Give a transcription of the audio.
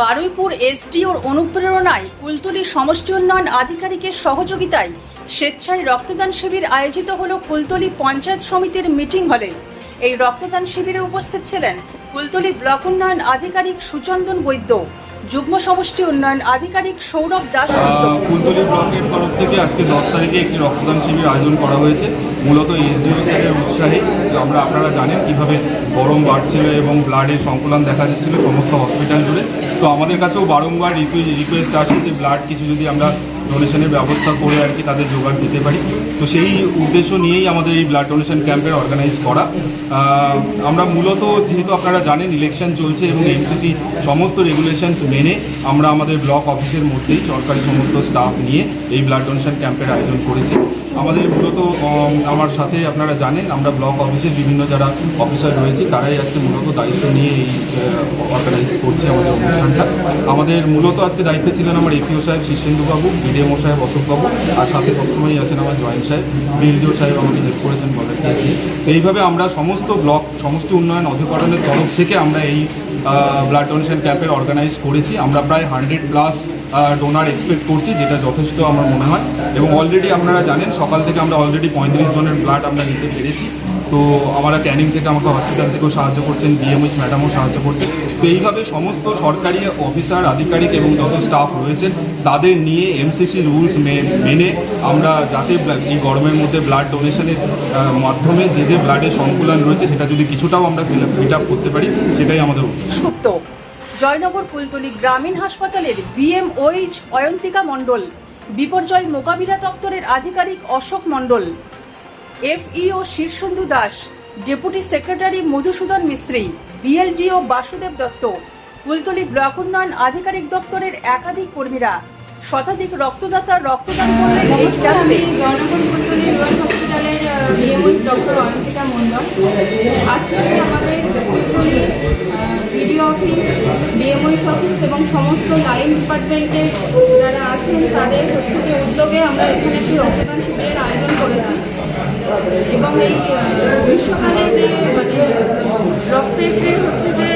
বারুইপুর এসডিওর অনুপ্রেরণায় কুলতলি সমষ্টি উন্নয়ন আধিকারিকের সহযোগিতায় স্বেচ্ছায় রক্তদান শিবির আয়োজিত হল কুলতলি পঞ্চায়েত সমিতির মিটিং হলে। এই রক্তদান শিবিরে উপস্থিত ছিলেন কুলতলি ব্লক উন্নয়ন আধিকারিক সুচন্দন বৈদ্য। যুগ্ম সমষ্টি উন্নয়ন আধিকারিক সৌরভ দাস। কুলতলি ব্লকের তরফ থেকে আজকে দশ তারিখে একটি রক্তদান শিবির আয়োজন করা হয়েছে মূলত এসডিও স্যারের উৎসাহে আমরা আপনারা জানেন কীভাবে গরম বাড়ছিল এবং ব্লাডের সংকুলন দেখা যাচ্ছিল সমস্ত হসপিটাল জুড়ে তো আমাদের কাছেও বারংবার রিকোয়েস্ট আসে যে ব্লাড কিছু যদি আমরা ডোনেশনের ব্যবস্থা করে আর কি তাদের জোগাড় দিতে পারি। তো সেই উদ্দেশ্য নিয়েই আমাদের এই ব্লাড ডোনেশন ক্যাম্পের অর্গানাইজ করা। আমরা মূলত যেহেতু আপনারা জানেন ইলেকশন চলছে এবং এমসিসি সমস্ত রেগুলেশনস মেনে আমরা আমাদের ব্লক অফিসের মধ্যেই সরকারি সমস্ত স্টাফ নিয়ে এই ব্লাড ডোনেশন ক্যাম্পের আয়োজন করেছি। আমাদের মূলত আমার সাথে আপনারা জানেন, আমরা ব্লক অফিসের বিভিন্ন যারা অফিসার রয়েছে, তারাই আজকে মূলত দায়িত্ব নিয়ে এই অর্গানাইজ করছে আমাদের অনুষ্ঠানটা। আমাদের মূলত আজকে দায়িত্বে ছিলেন আমার এপিও সাহেব শীর্ষেন্দুবাবু বিডিএমও সাহেব অশোকবাবু, আর সাথে সবসময়ই আছেন আমার জয়েন্ট সাহেব বিএলডিও সাহেব আমাকে হেল্প করেছেন দিয়ে তো এইভাবে আমরা সমস্ত ব্লক সমষ্টি উন্নয়ন অধিকরণের তরফ থেকে আমরা এই ব্লাড ডোনেশন ক্যাম্পের অর্গানাইজ করেছি। আমরা প্রায় হান্ড্রেড প্লাস ডোনার এক্সপেক্ট করছি, যেটা যথেষ্ট আমার মনে হয়। এবং অলরেডি আপনারা জানেন, সকাল থেকে আমরা অলরেডি পঁয়ত্রিশ জনের ব্লাড আমরা নিতে পেরেছি। তো আমরা ক্যানিং থেকে আমাকে হসপিটাল থেকেও সাহায্য করছেন বিএমএইচ ম্যাডামও সাহায্য করছেন তো এইভাবে সমস্ত সরকারি অফিসার আধিকারিক এবং যত স্টাফ রয়েছেন, তাদের নিয়ে এমসিসি রুলস মেনে আমরা যাতে এই গরমের মধ্যে ব্লাড ডোনেশনের মাধ্যমে যে যে ব্লাডের সংকুলন রয়েছে, সেটা যদি কিছুটাও আমরা ফিল আপ করতে পারি, সেটাই আমাদের উদ্দেশ্য। জয়নগর কুলতলি গ্রামীণ হাসপাতালের বিএমওইচ অয়ন্তিকা মণ্ডল, বিপর্যয় মোকাবিলা দপ্তরের আধিকারিক Ashok Mondal, FEO Shirshendu Das, deputy secretary Madhusudan Mistri, BLDO Basudeb Dutta Kultali block উন্নয়ন আধিকারিক দপ্তরের একাধিক কর্মীরা শতাধিক রক্তদাতা রক্তদান করলেন এই ক্যাম্পে জয়নগর কুলতলি রয়্যাল হসপিটালের বিএমও ডক্টর অয়ন্তিকা মণ্ডল। আজকে বিডিও অফিস এবং সমস্ত লাইন ডিপার্টমেন্টের যারা আছেন, তাদের হচ্ছে উদ্যোগে আমরা এখানে একটি রক্তদান শিবিরের আয়োজন করেছি। এবং এই বিশ্বকালে যে মানে রক্তের যে হচ্ছে যে